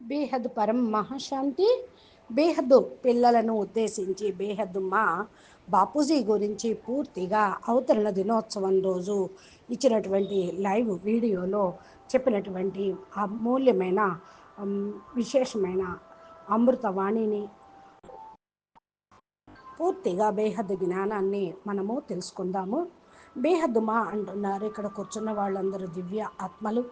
బేహద్ పరం మహాశాంతి. బేహద్దు పిల్లలను ఉద్దేశించి బేహద్దు మా బాపూజీ గురించి పూర్తిగా అవతరణ దినోత్సవం రోజు ఇచ్చినటువంటి లైవ్ వీడియోలో చెప్పినటువంటి అమూల్యమైన విశేషమైన అమృతవాణిని పూర్తిగా బేహద్దు జ్ఞానాన్ని మనము తెలుసుకుందాము. బేహద్దు మా అంటున్నారు ఇక్కడ కూర్చున్న వాళ్ళందరూ దివ్య ఆత్మలు.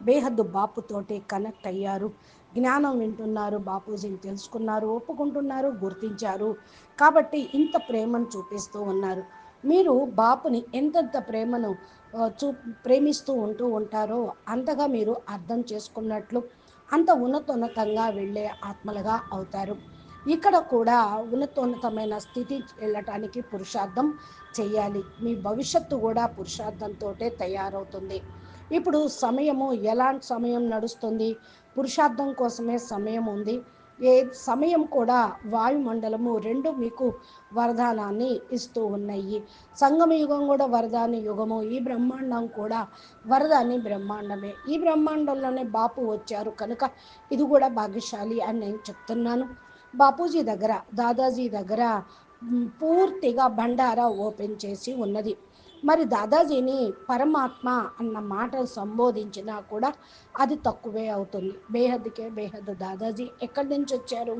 బేహద్దు బాపుతోటి కనెక్ట్ అయ్యారు. జ్ఞానం వింటున్నారు బాపూజీని తెలుసుకున్నారు ఒప్పుకుంటున్నారు గుర్తించారు. కాబట్టి ఇంత ప్రేమను చూపిస్తూ ఉన్నారు. మీరు బాపుని ఎంతెంత ప్రేమను చూ ప్రేమిస్తూ ఉంటూ ఉంటారో అంతగా మీరు అర్థం చేసుకున్నట్లు అంత ఉన్నతోన్నతంగా వెళ్ళే ఆత్మలుగా అవుతారు. ఇక్కడ కూడా ఉన్నతోన్నతమైన స్థితి వెళ్ళటానికి పురుషార్థం చేయాలి. మీ భవిష్యత్తు కూడా పురుషార్థంతో తయారవుతుంది. ఇప్పుడు సమయము ఎలాంటి సమయం నడుస్తుంది? పురుషార్థం కోసమే సమయం ఉంది. ఏ సమయం కూడా వాయుమండలము రెండు మీకు వరదానాన్ని ఇస్తూ ఉన్నాయి. సంగమ యుగం కూడా వరదాని యుగము. ఈ బ్రహ్మాండం కూడా వరదాని బ్రహ్మాండమే. ఈ బ్రహ్మాండంలోనే బాపు వచ్చారు కనుక ఇది కూడా భాగ్యశాలి అని నేను చెప్తున్నాను. బాపూజీ దగ్గర దాదాజీ దగ్గర పూర్తిగా భండారా ఓపెన్ చేసి ఉన్నది. మరి దాదాజీని పరమాత్మ అన్న మాట సంబోధించినా కూడా అది తక్కువే అవుతుంది. బేహద్దుకే బేహద్దు దాదాజీ. ఎక్కడి నుంచి వచ్చారు?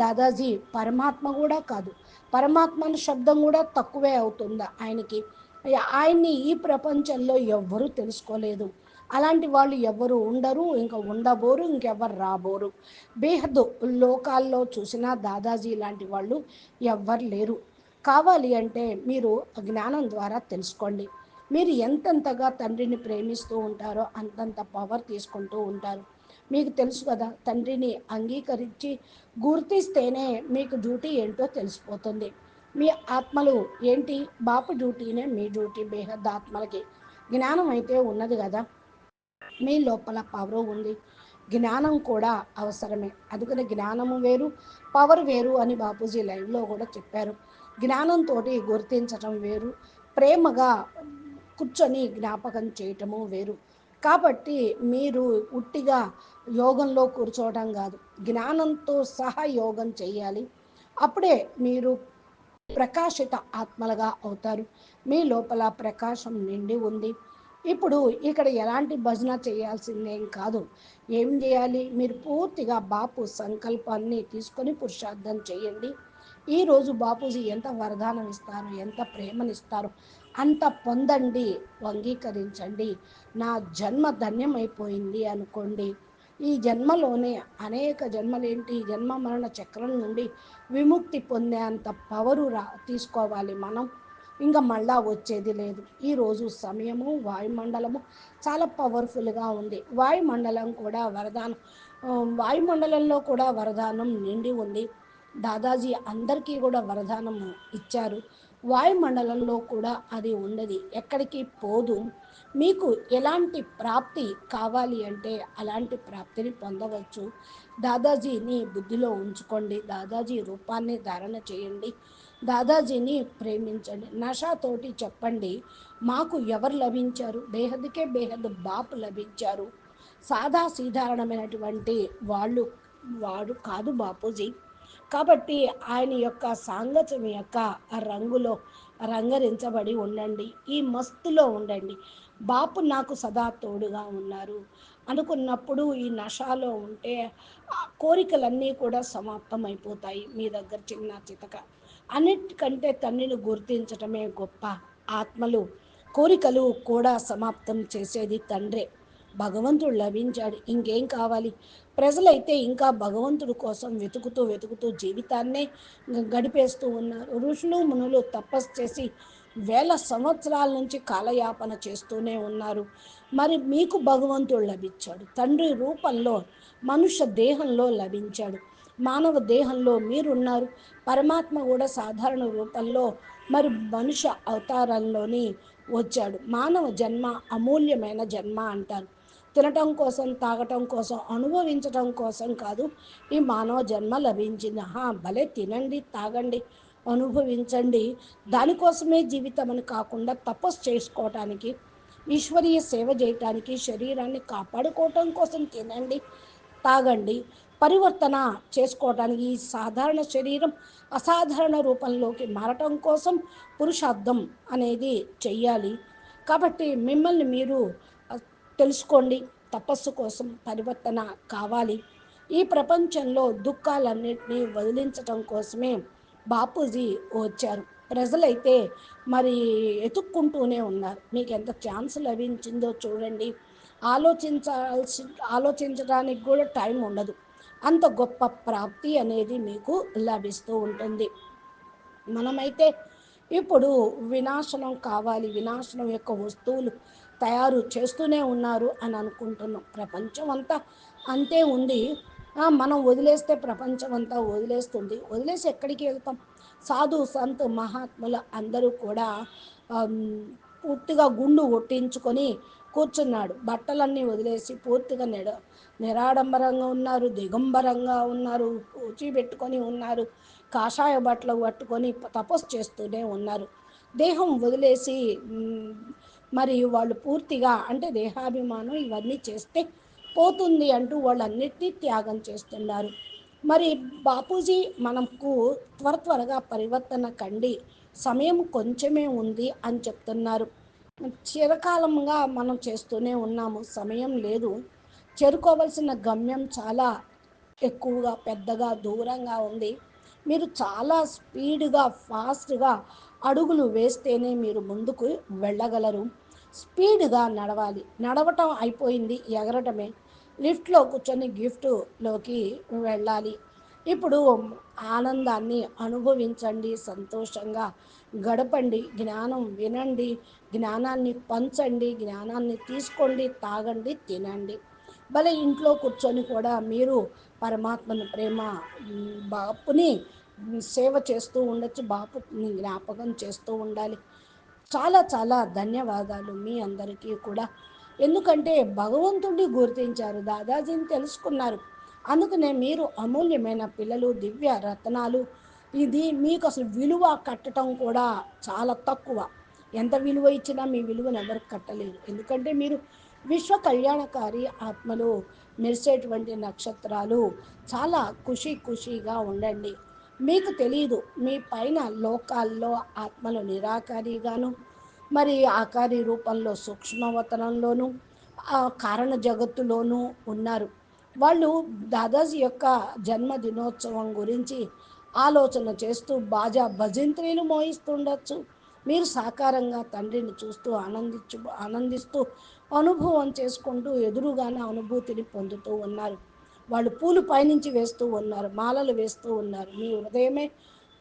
దాదాజీ పరమాత్మ కూడా కాదు. పరమాత్మ అనే శబ్దం కూడా తక్కువే అవుతుందా ఆయనకి? ఆయన్ని ఈ ప్రపంచంలో ఎవ్వరూ తెలుసుకోలేదు. అలాంటి వాళ్ళు ఎవ్వరు ఉండరు ఇంకా ఉండబోరు ఇంకెవ్వరు రాబోరు. బేహద్దు లోకాల్లో చూసినా దాదాజీ లాంటి వాళ్ళు ఎవ్వరు లేరు. కావాలి అంటే మీరు జ్ఞానం ద్వారా తెలుసుకోండి. మీరు ఎంతెంతగా తండ్రిని ప్రేమిస్తూ ఉంటారో అంతంత పవర్ తీసుకుంటూ ఉంటారు. మీకు తెలుసు కదా తండ్రిని అంగీకరించి గుర్తిస్తేనే మీకు డ్యూటీ ఏంటో తెలిసిపోతుంది. మీ ఆత్మలు ఏంటి? బాపు డ్యూటీనే మీ డ్యూటీ బేహద్ ఆత్మలకి జ్ఞానం అయితే ఉన్నది కదా. మీ లోపల పవర్ ఉంది. జ్ఞానం కూడా అవసరమే. అందుకని జ్ఞానము వేరు పవర్ వేరు అని బాపూజీ లైవ్లో కూడా చెప్పారు. జ్ఞానంతో గుర్తించటం వేరు. ప్రేమగా కూర్చొని జ్ఞాపకం చేయటము వేరు. కాబట్టి మీరు ఉట్టిగా యోగంలో కూర్చోవడం కాదు. జ్ఞానంతో సహా యోగం చేయాలి. అప్పుడే మీరు ప్రకాశిత ఆత్మలుగా అవుతారు. మీ లోపల ప్రకాశం నిండి ఉంది. ఇప్పుడు ఇక్కడ ఎలాంటి భజన చేయాల్సిందేం కాదు. ఏం చేయాలి? మీరు పూర్తిగా బాపు సంకల్పాన్ని తీసుకొని పురుషార్థం చేయండి. ఈరోజు బాపూజీ ఎంత వరదానం ఇస్తారు ఎంత ప్రేమనిస్తారు అంత పొందండి అంగీకరించండి. నా జన్మ ధన్యమైపోయింది అనుకోండి. ఈ జన్మలోనే అనేక జన్మలేంటి ఈ జన్మ మరణ చక్రం నుండి విముక్తి పొందే అంత పవరు రా తీసుకోవాలి మనం. ఇంకా మళ్ళా వచ్చేది లేదు. ఈరోజు సమయము వాయుమండలము చాలా పవర్ఫుల్గా ఉంది. వాయుమండలం కూడా వరదానం వాయుమండలంలో కూడా వరదానం నిండి ఉంది. దాదాజీ అందరికీ కూడా వరదానం ఇచ్చారు. వాయుమండలంలో కూడా అది ఉన్నది ఎక్కడికి పోదు. మీకు ఎలాంటి ప్రాప్తి కావాలి అంటే అలాంటి ప్రాప్తిని పొందవచ్చు. దాదాజీని బుద్ధిలో ఉంచుకోండి. దాదాజీ రూపాన్ని ధారణ చేయండి. దాదాజీని ప్రేమించండి. నషాతోటి చెప్పండి. మాకు ఎవరు లభించారు? బేహద్కే బేహద్ బాపు లభించారు. సాదా సాధారణమైనటువంటి వాళ్ళు వాడు కాదు బాపూజీ. కాబట్టి ఆయన యొక్క సాంగత్యం యొక్క ఆ రంగులో రంగరించబడి ఉండండి. ఈ మస్తులో ఉండండి. బాపు నాకు సదా తోడుగా ఉన్నారు. అనుకున్నప్పుడు ఈ నషాలో ఉంటే ఆ కోరికలన్నీ కూడా సమాప్తం అయిపోతాయి మీ దగ్గర చిన్న చితక. అన్నిటికంటే తండ్రిని గుర్తించటమే గొప్ప ఆత్మలు. కోరికలు కూడా సమాప్తం చేసేది తండ్రే. భగవంతుడు లభించాడు. ఇంకేం కావాలి? ప్రజలైతే ఇంకా భగవంతుడి కోసం వెతుకుతూ వెతుకుతూ జీవితాన్నే గడిపేస్తూ ఉన్నారు. ఋషులు మునులు తపస్సు చేసి వేల సంవత్సరాల నుంచి కాలయాపన చేస్తూనే ఉన్నారు. మరి మీకు భగవంతుడు లభించాడు. తండ్రి రూపంలో మనుష్య దేహంలో లభించాడు. మానవ దేహంలో మీరున్నారు. పరమాత్మ కూడా సాధారణ రూపంలో మరి మనుష్య అవతారంలోని వచ్చాడు. మానవ జన్మ అమూల్యమైన జన్మ అంటారు. తినటం కోసం తాగటం కోసం అనుభవించటం కోసం కాదు. ఈ మానవ జన్మ లభించింది. హా భలే తినండి తాగండి అనుభవించండి. దానికోసమే జీవితం అని కాకుండా తపస్సు చేసుకోవటానికి ఈశ్వరీయ సేవ చేయటానికి శరీరాన్ని కాపాడుకోవటం కోసం తినండి తాగండి పరివర్తన చేసుకోవటానికి ఈ సాధారణ శరీరం అసాధారణ రూపంలోకి మారటం కోసం పురుషార్థం అనేది చెయ్యాలి. కాబట్టి మిమ్మల్ని మీరు తెలుసుకోండి. తపస్సు కోసం పరివర్తన కావాలి. ఈ ప్రపంచంలో దుఃఖాలన్నింటినీ వదిలించటం కోసమే బాపూజీ వచ్చారు. ప్రజలైతే మరి ఎతుక్కుంటూనే ఉన్నారు. మీకు ఎంత ఛాన్స్ లభించిందో చూడండి. ఆలోచించాల్సి ఆలోచించడానికి కూడా టైం ఉండదు. అంత గొప్ప ప్రాప్తి అనేది మీకు లభిస్తూ ఉంటుంది. మనమైతే ఇప్పుడు వినాశనం కావాలి. వినాశనం యొక్క వస్తువులు తయారు చేస్తూనే ఉన్నారు అని అనుకుంటున్నాం. ప్రపంచం అంతా అంతే ఉంది మనం వదిలేస్తే ప్రపంచం అంతా వదిలేస్తుంది. వదిలేసి ఎక్కడికి వెళ్తాం? సాధు సంత్ మహాత్ములు అందరూ కూడా పూర్తిగా గుండు ఒట్టించుకొని కూర్చున్నాడు. బట్టలన్నీ వదిలేసి పూర్తిగా నిడ నిరాడంబరంగా ఉన్నారు. దిగంబరంగా ఉన్నారు. పూచి పెట్టుకొని ఉన్నారు. కాషాయ బట్టలు పట్టుకొని తపస్సు చేస్తూనే ఉన్నారు. దేహం వదిలేసి మరియు వాళ్ళు పూర్తిగా అంటే దేహాభిమానం ఇవన్నీ చేస్తే పోతుంది అంటూ వాళ్ళన్నిటినీ త్యాగం చేస్తున్నారు. మరి బాపూజీ మనకు త్వర త్వరగా పరివర్తన కండి. సమయం కొంచెమే ఉంది అని చెప్తున్నారు. చిరకాలంగా మనం చేస్తూనే ఉన్నాము. సమయం లేదు. చేరుకోవలసిన గమ్యం చాలా ఎక్కువగా పెద్దగా దూరంగా ఉంది. మీరు చాలా స్పీడ్గా ఫాస్ట్గా అడుగులు వేస్తేనే మీరు ముందుకు వెళ్ళగలరు. స్పీడ్గా నడవాలి. నడవటం అయిపోయింది ఎగరటమే. లిఫ్ట్లో కూర్చొని గిఫ్ట్లోకి వెళ్ళాలి. ఇప్పుడు ఆనందాన్ని అనుభవించండి సంతోషంగా గడపండి జ్ఞానం వినండి జ్ఞానాన్ని పంచండి జ్ఞానాన్ని తీసుకోండి తాగండి తినండి. భలే ఇంట్లో కూర్చొని కూడా మీరు పరమాత్మను ప్రేమ బాపుని సేవ చేస్తూ ఉండొచ్చు బాపుని జ్ఞాపకం చేస్తూ ఉండాలి. చాలా చాలా ధన్యవాదాలు మీ అందరికీ కూడా. ఎందుకంటే భగవంతుడిని గుర్తించారు దాదాజీని తెలుసుకున్నారు. అందుకనే మీరు అమూల్యమైన పిల్లలు దివ్య రత్నాలు. ఇది మీకు అసలు విలువ కట్టడం కూడా చాలా తక్కువ. ఎంత విలువ ఇచ్చినా మీ విలువను ఎవరికి కట్టలేరు. ఎందుకంటే మీరు విశ్వ కళ్యాణకారి ఆత్మలు మెరిసేటువంటి నక్షత్రాలు. చాలా ఖుషి ఖుషిగా ఉండండి. మీకు తెలియదు మీ పైన లోకాల్లో ఆత్మలు నిరాకారిగాను మరి ఆకారి రూపంలో సూక్ష్మవతనంలోనూ కారణ జగత్తులోనూ ఉన్నారు. వాళ్ళు దాదాజీ యొక్క జన్మదినోత్సవం గురించి ఆలోచన చేస్తూ బాజా భజంత్రీలు మోయిస్తుండొచ్చు. మీరు సాకారంగా తండ్రిని చూస్తూ ఆనందించు ఆనందిస్తూ అనుభవం చేసుకుంటూ ఎదురుగానే అనుభూతిని పొందుతూ ఉన్నారు. వాళ్ళు పూలు పైనుంచి వేస్తూ ఉన్నారు మాలలు వేస్తూ ఉన్నారు. మీ హృదయమే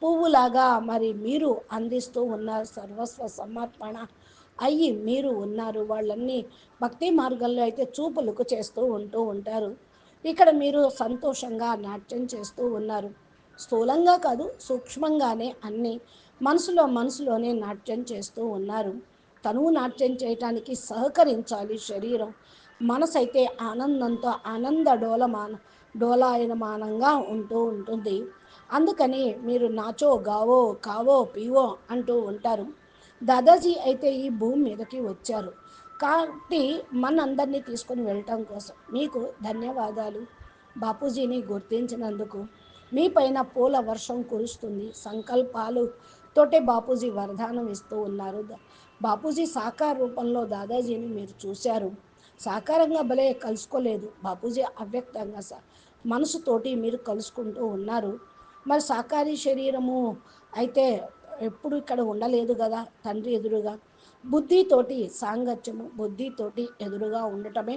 పువ్వులాగా మరి మీరు అందిస్తూ ఉన్నారు సర్వస్వ సమర్పణ అయ్యి మీరు ఉన్నారు. వాళ్ళన్నీ భక్తి మార్గంలో అయితే చూపులకు చేస్తూ ఉంటూ ఉంటారు. ఇక్కడ మీరు సంతోషంగా నాట్యం చేస్తూ ఉన్నారు. స్థూలంగా కాదు సూక్ష్మంగానే అన్ని మనసులో మనసులోనే నాట్యం చేస్తూ ఉన్నారు. తనువు నాట్యం చేయటానికి సహకరించాలి శరీరం. మనసైతే ఆనందంతో ఆనంద డోలమాన డోలాయనమానంగా ఉంటూ ఉంటుంది. అందుకని మీరు నాచో గావో కావో పీవో అంటూ ఉంటారు. దాదాజీ అయితే ఈ భూమి మీదకి వచ్చారు. కాబట్టి మనందరినీ తీసుకొని వెళ్ళటం కోసం. మీకు ధన్యవాదాలు. బాపూజీని గుర్తించినందుకు. మీ పైన పూల వర్షం కురుస్తుంది. సంకల్పాలు తోటే బాపూజీ వరదానం ఇస్తూ ఉన్నారు. బాపూజీ సాకార రూపంలో దాదాజీని మీరు చూశారు. సాకారంగా భలే కలుసుకోలేదు. బాపూజీ అవ్యక్తంగా మనసుతోటి మీరు కలుసుకుంటూ ఉన్నారు. మరి సాకారి శరీరము అయితే ఎప్పుడు ఇక్కడ ఉండలేదు కదా తండ్రి ఎదురుగా. బుద్ధితోటి సాంగత్యము బుద్ధితోటి ఎదురుగా ఉండటమే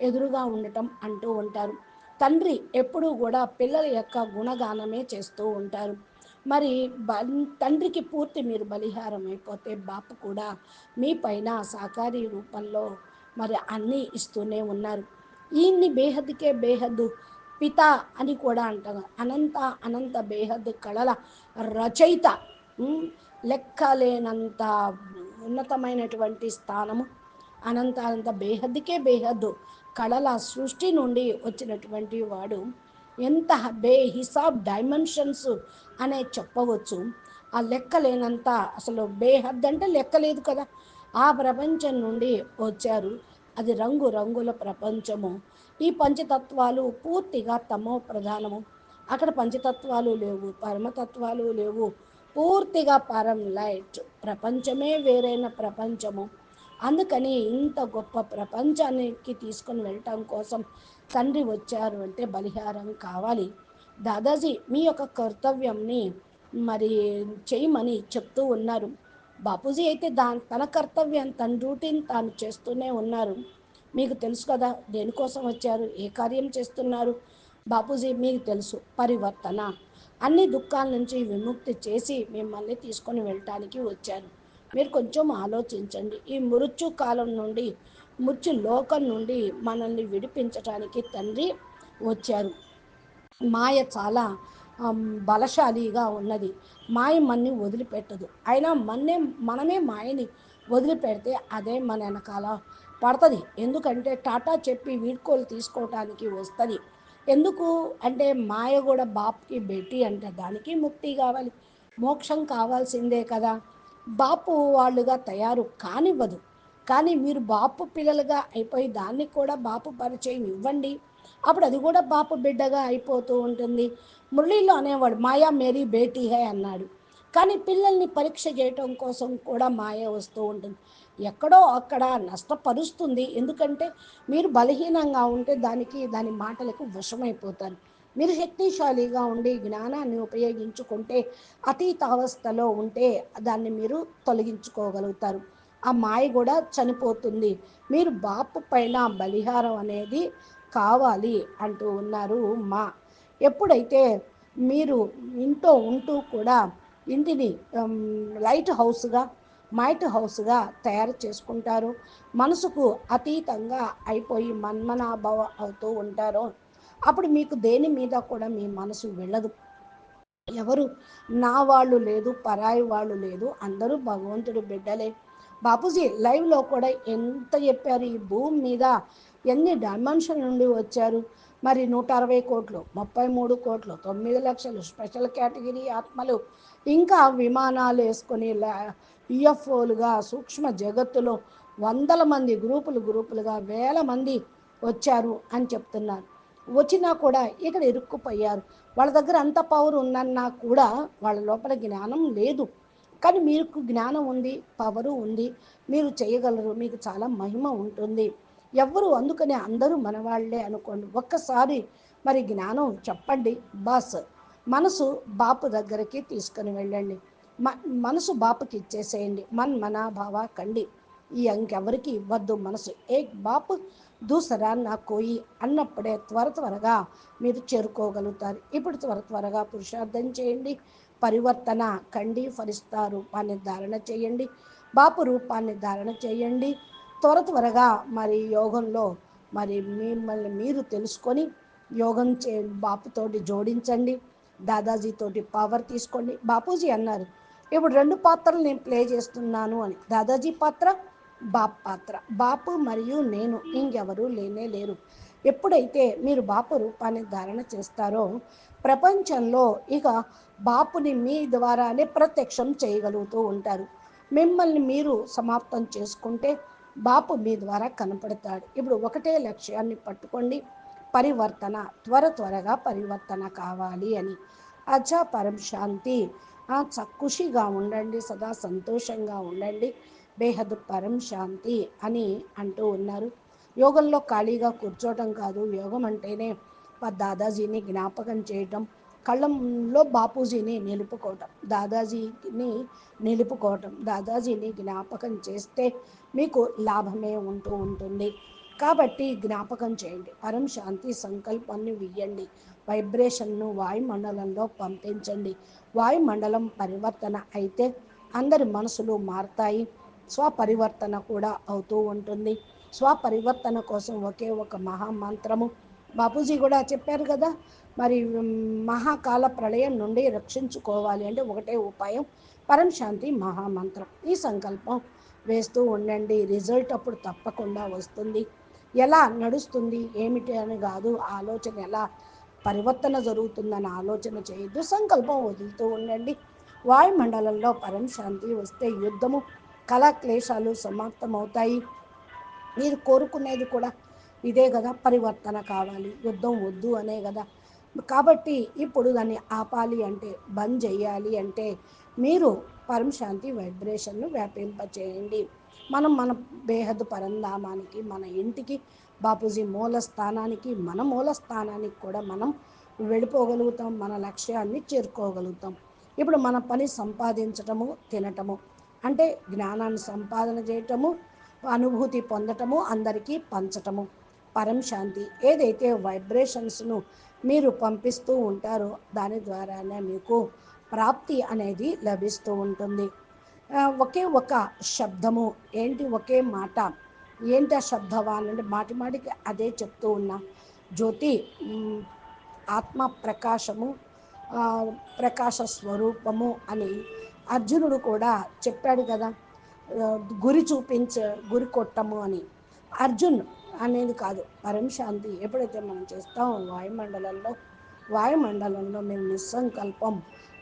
ఎదురుగా ఉండటం అంటూ ఉంటారు. తండ్రి ఎప్పుడూ కూడా పిల్లల యొక్క గుణగానమే చేస్తూ ఉంటారు. మరి తండ్రికి పూర్తి మీరు బలిహారం అయిపోతే బాపు కూడా మీ పైన సాకారి రూపంలో మరి అన్నీ ఇస్తూనే ఉన్నారు. ఈయన్ని బేహద్కే బేహద్దు పిత అని కూడా అంటారు. అనంత అనంత బేహద్దు కళల రచయిత లెక్కలేనంత ఉన్నతమైనటువంటి స్థానము. అనంత అనంత బేహద్కే బేహద్దు కళల సృష్టి నుండి వచ్చినటువంటి వాడు ఎంత బే హిసాబ్ డైమెన్షన్స్ అనే చెప్పవచ్చు. ఆ లెక్క లేనంత అసలు బేహద్ అంటే లెక్కలేదు కదా. ఆ ప్రపంచం నుండి వచ్చారు. అది రంగు రంగుల ప్రపంచము. ఈ పంచతత్వాలు పూర్తిగా తమో ప్రధానము. అక్కడ పంచతత్వాలు లేవు పరమతత్వాలు లేవు. పూర్తిగా పరం లైట్. ప్రపంచమే వేరైన ప్రపంచము. అందుకని ఇంత గొప్ప ప్రపంచానికి తీసుకొని వెళ్ళటం కోసం తండ్రి వచ్చారు అంటే బలిహారం కావాలి. దాదాజీ మీ యొక్క కర్తవ్యంని మరి చేయమని చెప్తూ ఉన్నారు. బాపూజీ అయితే దాని తన కర్తవ్యం తన డ్యూటీని తాను చేస్తూనే ఉన్నారు. మీకు తెలుసు కదా దేనికోసం వచ్చారు ఏ కార్యం చేస్తున్నారు? బాపూజీ మీకు తెలుసు పరివర్తన. అన్ని దుఃఖాల నుంచి విముక్తి చేసి మిమ్మల్ని తీసుకొని వెళ్ళటానికి వచ్చారు. మీరు కొంచెం ఆలోచించండి. ఈ మృత్యు కాలం నుండి మృత్యు లోకం నుండి మనల్ని విడిపించటానికి తండ్రి వచ్చారు. మాయ చాలా బలశాలిగా ఉన్నది. మాయ మన్ని వదిలిపెట్టదు. అయినా మన్నే మనమే మాయని వదిలిపెడితే అదే మన వెనకాల పడుతుంది. ఎందుకంటే టాటా చెప్పి వీడ్కోలు తీసుకోవటానికి వస్తుంది. ఎందుకు అంటే మాయ కూడా బాపుకి బెట్టి అంటే దానికి ముక్తి కావాలి. మోక్షం కావాల్సిందే కదా. బాపు వాళ్ళుగా తయారు కానివ్వదు. కానీ మీరు బాపు పిల్లలుగా అయిపోయి దాన్ని కూడా బాపు పరిచయం ఇవ్వండి. అప్పుడు అది కూడా బాపు బిడ్డగా అయిపోతూ ఉంటుంది. మురళీలో అనేవాడు మాయా మేరీ బేటీ హే అన్నాడు. కానీ పిల్లల్ని పరీక్ష చేయటం కోసం కూడా మాయ వస్తూ ఉంటుంది. ఎక్కడో అక్కడ నష్టపరుస్తుంది. ఎందుకంటే మీరు బలహీనంగా ఉంటే దానికి దాని మాటలకు వశమైపోతారు. మీరు శక్తిశాలిగా ఉండి జ్ఞానాన్ని ఉపయోగించుకుంటే అతీత అవస్థలో ఉంటే దాన్ని మీరు తొలగించుకోగలుగుతారు. ఆ మాయ కూడా చనిపోతుంది. మీరు బాపు పైన బలిహారం అనేది కావాలి అంటూ ఉన్నారు మా. ఎప్పుడైతే మీరు ఇంట్లో ఉంటూ కూడా ఇంటిని లైట్ హౌస్గా మైట్ హౌస్గా తయారు చేసుకుంటారు మనసుకు అతీతంగా అయిపోయి మన్మనాభావ అవుతూ ఉంటారో అప్పుడు మీకు దేని మీద కూడా మీ మనసు వెళ్ళదు. ఎవరు నా వాళ్ళు లేదు పరాయి వాళ్ళు లేదు అందరూ భగవంతుడి బిడ్డలే. బాపూజీ లైవ్లో కూడా ఎంత చెప్పారు ఈ భూమి మీద ఎన్ని డైమెన్షన్ నుండి వచ్చారు? మరి నూట అరవై కోట్లు ముప్పై మూడు కోట్లు తొమ్మిది లక్షలు స్పెషల్ కేటగిరీ ఆత్మలు ఇంకా విమానాలు వేసుకొని ఈఎఫ్ఓలుగా సూక్ష్మ జగత్తులో వందల మంది గ్రూపులు గ్రూపులుగా వేల మంది వచ్చారు అని చెప్తున్నారు. వచ్చినా కూడా ఇక్కడ ఇరుక్కుపోయారు. వాళ్ళ దగ్గర అంత పవర్ ఉందన్నా కూడా వాళ్ళ లోపల జ్ఞానం లేదు. కానీ మీకు జ్ఞానం ఉంది పవరు ఉంది మీరు చేయగలరు మీకు చాలా మహిమ ఉంటుంది. ఎవరు అందుకనే అందరూ మనవాళ్ళే అనుకోండి. ఒక్కసారి మరి జ్ఞానం చెప్పండి బాస్. మనసు బాపు దగ్గరికి తీసుకుని వెళ్ళండి. మ మనసు బాపుకి ఇచ్చేసేయండి. మన్ మనాభావ కండి. ఈ ఇంకెవరికి ఇవ్వద్దు మనసు. ఏక్ బాపు దూసరా నా కోయి అన్నప్పుడే త్వర త్వరగా మీరు చేరుకోగలుగుతారు. ఇప్పుడు త్వర త్వరగా పురుషార్థం చేయండి. పరివర్తన కండి ఫలిస్తా రూపాన్ని ధారణ చేయండి. బాపు రూపాన్ని ధారణ చేయండి. త్వర త్వరగా మరి యోగంలో మరి మిమ్మల్ని మీరు తెలుసుకొని యోగం చే బాపుతోటి జోడించండి దాదాజీతోటి పవర్ తీసుకోండి. బాపూజీ అన్నారు ఇప్పుడు రెండు పాత్రలు నేను ప్లే చేస్తున్నాను అని. దాదాజీ పాత్ర బాప్ పాత్ర. బాపు మరియు నేను ఇంకెవరూ లేనే లేరు. ఎప్పుడైతే మీరు బాపు రూపాన్ని ధారణ చేస్తారో ప్రపంచంలో ఇక బాపుని మీ ద్వారానే ప్రత్యక్షం చేయగలుగుతూ ఉంటారు. మిమ్మల్ని మీరు సమాప్తం చేసుకుంటే బాపు మీ ద్వారా కనపడతాడు. ఇప్పుడు ఒకటే లక్ష్యాన్ని పట్టుకోండి. పరివర్తన త్వర త్వరగా పరివర్తన కావాలి అని. అచ్చా పరం శాంతి. చక్కుషిగా చ- ఖుషిగా ఉండండి సదా సంతోషంగా ఉండండి. బేహద్ పరం శాంతి అని అంటూ ఉన్నారు. యోగంలో ఖాళీగా కూర్చోవటం కాదు. యోగం అంటేనే మా దాదాజీని జ్ఞాపకం చేయటం. కళ్ళంలో బాపూజీని నిలుపుకోవటం దాదాజీని నిలుపుకోవటం దాదాజీని జ్ఞాపకం చేస్తే మీకు లాభమే ఉంటూ ఉంటుంది. కాబట్టి జ్ఞాపకం చేయండి. పరం శాంతి సంకల్పాన్ని వియ్యండి. వైబ్రేషన్ను వాయుమండలంలో పంపించండి. వాయుమండలం పరివర్తన అయితే అందరి మనసులు మారతాయి. స్వపరివర్తన కూడా అవుతూ ఉంటుంది. స్వపరివర్తన కోసం ఒకే ఒక మహామంత్రము. బాపూజీ కూడా చెప్పారు కదా మరి మహాకాల ప్రళయం నుండి రక్షించుకోవాలి అంటే ఒకటే ఉపాయం పరంశాంతి మహామంత్రం. ఈ సంకల్పం వేస్తూ ఉండండి. రిజల్ట్ అప్పుడు తప్పకుండా వస్తుంది. ఎలా నడుస్తుంది ఏమిటి అని కాదు ఆలోచన ఎలా పరివర్తన జరుగుతుందని ఆలోచన చేయొద్దు సంకల్పం వదులుతూ ఉండండి. వాయుమండలంలో పరం శాంతి వస్తే యుద్ధము కళాక్లేశాలు సమాప్తమవుతాయి. మీరు కోరుకునేది కూడా ఇదే కదా పరివర్తన కావాలి. యుద్ధం వద్దు అనే కదా కాబట్టి ఇప్పుడు దాన్ని ఆపాలి అంటే బంద్ చేయాలి అంటే మీరు పరం శాంతి వైబ్రేషన్ను వ్యాపింపచేయండి. మనం మన బేహద్ పరంధామానికి మన ఇంటికి బాపూజీ మూల స్థానానికి మన మూల స్థానానికి కూడా మనం వెళ్ళిపోగలుగుతాం మన లక్ష్యాన్ని చేరుకోగలుగుతాం. ఇప్పుడు మన పని సంపాదించటము తినటము అంటే జ్ఞానాన్ని సంపాదన చేయటము అనుభూతి పొందటము అందరికీ పంచటము. పరం శాంతి ఏదైతే వైబ్రేషన్స్ను మీరు పంపిస్తూ ఉంటారో దాని ద్వారానే మీకు ప్రాప్తి అనేది లభిస్తూ ఉంటుంది. ఒకే ఒక శబ్దము ఏంటి ఒకే మాట? ఏంటి ఆ శబ్దవాన్ మాటి మాటికి అదే చెప్తూ ఉన్నా జ్యోతి ఆత్మ ప్రకాశము ప్రకాశ స్వరూపము అని అర్జునుడు కూడా చెప్పాడు కదా. గురి చూపించ గురి కొట్టము అని. అర్జున్ అనేది కాదు. పరం శాంతి ఎప్పుడైతే మనం చేస్తామో వాయుమండలంలో వాయుమండలంలో మేము నిస్సంకల్పం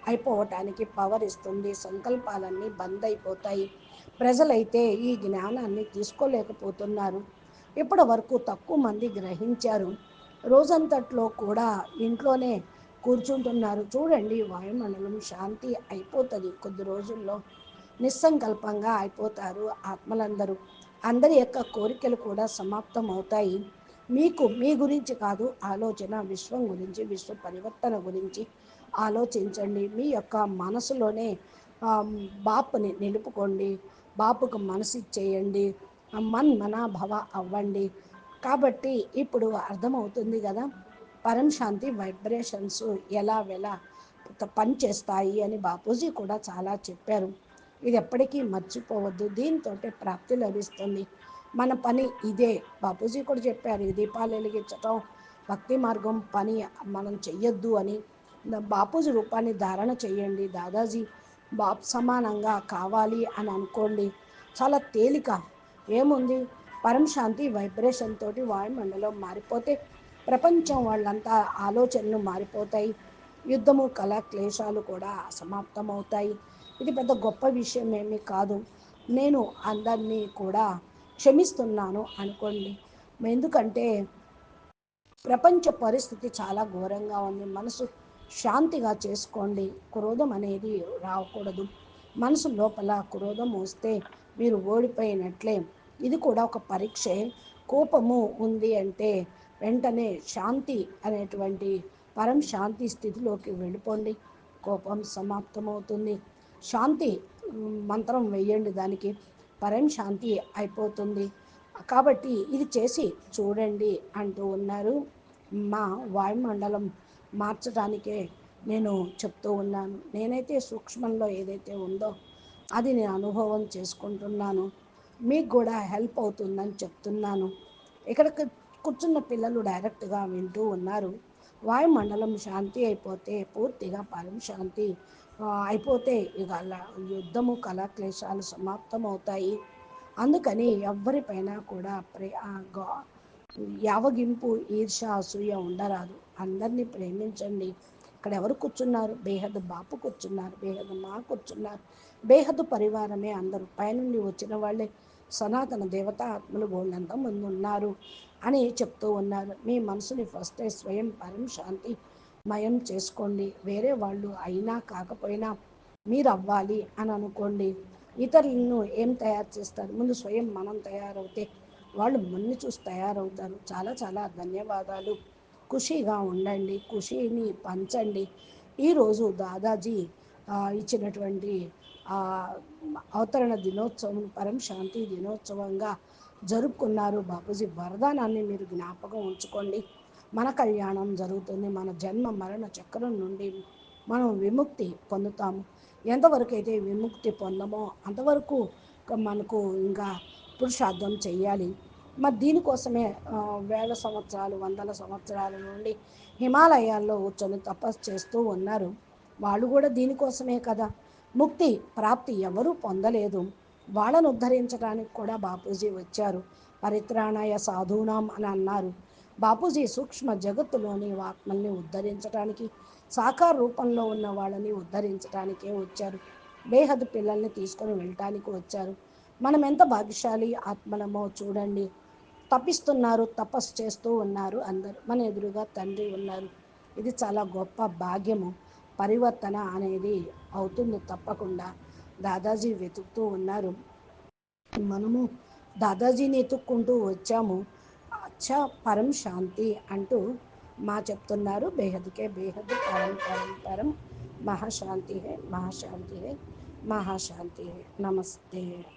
అయిపోవటానికి పవర్ ఇస్తుంది. సంకల్పాలన్నీ బంద్ అయిపోతాయి. ప్రజలైతే ఈ జ్ఞానాన్ని తీసుకోలేకపోతున్నారు. ఇప్పటి వరకు తక్కువ మంది గ్రహించారు. రోజంతట్లో కూడా ఇంట్లోనే కూర్చుంటున్నారు. చూడండి వాయుమండలం శాంతి అయిపోతుంది. కొద్ది రోజుల్లో నిస్సంకల్పంగా అయిపోతారు ఆత్మలందరూ. అందరి యొక్క కోరికలు కూడా సమాప్తం అవుతాయి మీకు మీ గురించి కాదు ఆలోచన విశ్వం గురించి విశ్వ పరివర్తన గురించి ఆలోచించండి. మీ యొక్క మనసులోనే బాపుని నిలుపుకోండి. బాపుకు మనసు ఇచ్చేయండి మన్ మనాభవ అవ్వండి. కాబట్టి ఇప్పుడు అర్థమవుతుంది కదా పరం శాంతి వైబ్రేషన్స్ ఎలా ఎలా పనిచేస్తాయి అని బాపూజీ కూడా చాలా చెప్పారు. ఇది ఎప్పటికీ మర్చిపోవద్దు. దీంతో ప్రాప్తి లభిస్తుంది. మన పని ఇదే. బాపూజీ కూడా చెప్పారు ఈ దీపాలు వెలిగించటం భక్తి మార్గం పని మనం చెయ్యొద్దు అని. బాపూజీ రూపాన్ని ధారణ చేయండి. దాదాజీ బాప్ సమానంగా కావాలి అని అనుకోండి. చాలా తేలిక. ఏముంది? పరమశాంతి వైబ్రేషన్ తోటి వాయుమండలం మారిపోతే ప్రపంచం వాళ్ళంతా ఆలోచనలు మారిపోతాయి. యుద్ధము కళ క్లేశాలు కూడా సమాప్తమవుతాయి ఇది పెద్ద గొప్ప విషయం ఏమీ కాదు. నేను అందరినీ కూడా క్షమిస్తున్నాను అనుకోండి. ఎందుకంటే ప్రపంచ పరిస్థితి చాలా ఘోరంగా ఉంది. మనసు శాంతిగా చేసుకోండి. క్రోధం అనేది రాకూడదు. మనసు లోపల క్రోధం వస్తే మీరు ఓడిపోయినట్లే. ఇది కూడా ఒక పరీక్షే. కోపము ఉంది అంటే వెంటనే శాంతి అనేటువంటి పరం శాంతి స్థితిలోకి వెళ్ళిపోండి. కోపం సమాప్తమవుతుంది. శాంతి మంత్రం వెయ్యండి దానికి. పరం శాంతి అయిపోతుంది. కాబట్టి ఇది చేసి చూడండి అంటూ ఉన్నారు. మా వాయుమండలం మార్చడానికే నేను చెప్తూ ఉన్నాను. నేనైతే సూక్ష్మంలో ఏదైతే ఉందో అది నేను అనుభవం చేసుకుంటున్నాను. మీకు కూడా హెల్ప్ అవుతుందని చెప్తున్నాను. ఇక్కడ కూర్చున్న పిల్లలు డైరెక్ట్గా వింటూ ఉన్నారు. వాయుమండలం శాంతి అయిపోతే పూర్తిగా పరం శాంతి అయిపోతే ఇక అలా యుద్ధము కళాక్లేశాలు సమాప్తం అవుతాయి అందుకని ఎవరిపైన కూడా ప్రే ఆ యావగింపు ఈర్ష అసూయ ఉండరాదు. అందరినీ ప్రేమించండి. ఇక్కడ ఎవరు కూర్చున్నారు? బేహద్ బాపు కూర్చున్నారు బేహద్ మా కూర్చున్నారు. బేహద్ పరివారమే అందరూ. పైనుండి వచ్చిన వాళ్ళే సనాతన దేవతా ఆత్మలు బోళ్ళంతా ముందు ఉన్నారు అని చెప్తూ ఉన్నారు. మీ మనసుని ఫస్ట్ స్వయం పరం శాంతి మయం చేసుకోండి. వేరే వాళ్ళు అయినా కాకపోయినా మీరు అవ్వాలి అని అనుకోండి. ఇతరులను ఏం తయారు చేస్తారు? ముందు స్వయం మనం తయారవుతే వాళ్ళు మన్ని చూసి తయారవుతారు. చాలా చాలా ధన్యవాదాలు. ఖుషీగా ఉండండి. ఖుషీని పంచండి. ఈరోజు దాదాజీ ఇచ్చినటువంటి అవతరణ దినోత్సవం పరం శాంతి దినోత్సవంగా జరుపుకున్నారు బాపూజీ వరదానాన్ని మీరు జ్ఞాపకం ఉంచుకోండి. మన కళ్యాణం జరుగుతుంది మన జన్మ మరణ చక్రం నుండి మనం విముక్తి పొందుతాము. ఎంతవరకు అయితే విముక్తి పొందమో అంతవరకు మనకు ఇంకా పురుషార్థం చేయాలి మరి దీనికోసమే వేల సంవత్సరాలు వందల సంవత్సరాల నుండి హిమాలయాల్లో కూర్చొని తపస్సు చేస్తూ ఉన్నారు. వాళ్ళు కూడా దీనికోసమే కదా. ముక్తి ప్రాప్తి ఎవరూ పొందలేదు. వాళ్ళను ఉద్ధరించడానికి కూడా బాపూజీ వచ్చారు. పరిత్రాణాయ సాధూనాం అని అన్నారు. బాపూజీ సూక్ష్మ జగత్తులోని ఆత్మల్ని ఉద్ధరించడానికి సాకార రూపంలో ఉన్న వాళ్ళని ఉద్ధరించడానికే వచ్చారు. బేహద్ పిల్లల్ని తీసుకొని వెళ్ళటానికి వచ్చారు. మనం ఎంత భాగ్యశాలి ఆత్మలమో చూడండి. తపిస్తున్నారు తపస్సు చేస్తూ ఉన్నారు అందరూ. మన ఎదురుగా తండ్రి ఉన్నారు. ఇది చాలా గొప్ప భాగ్యము. పరివర్తన అనేది అవుతుంది తప్పకుండా. దాదాజీ వెతుకుతూ ఉన్నారు. మనము దాదాజీని ఎతుక్కుంటూ వచ్చాము. అచ్చా పరం శాంతి అంటూ మా చెప్తున్నారు. బేహద్కే బేహద్ పరం పరం పరం. మహాశాంతి హే మహాశాంతి హే మహాశాంతి హే. నమస్తే.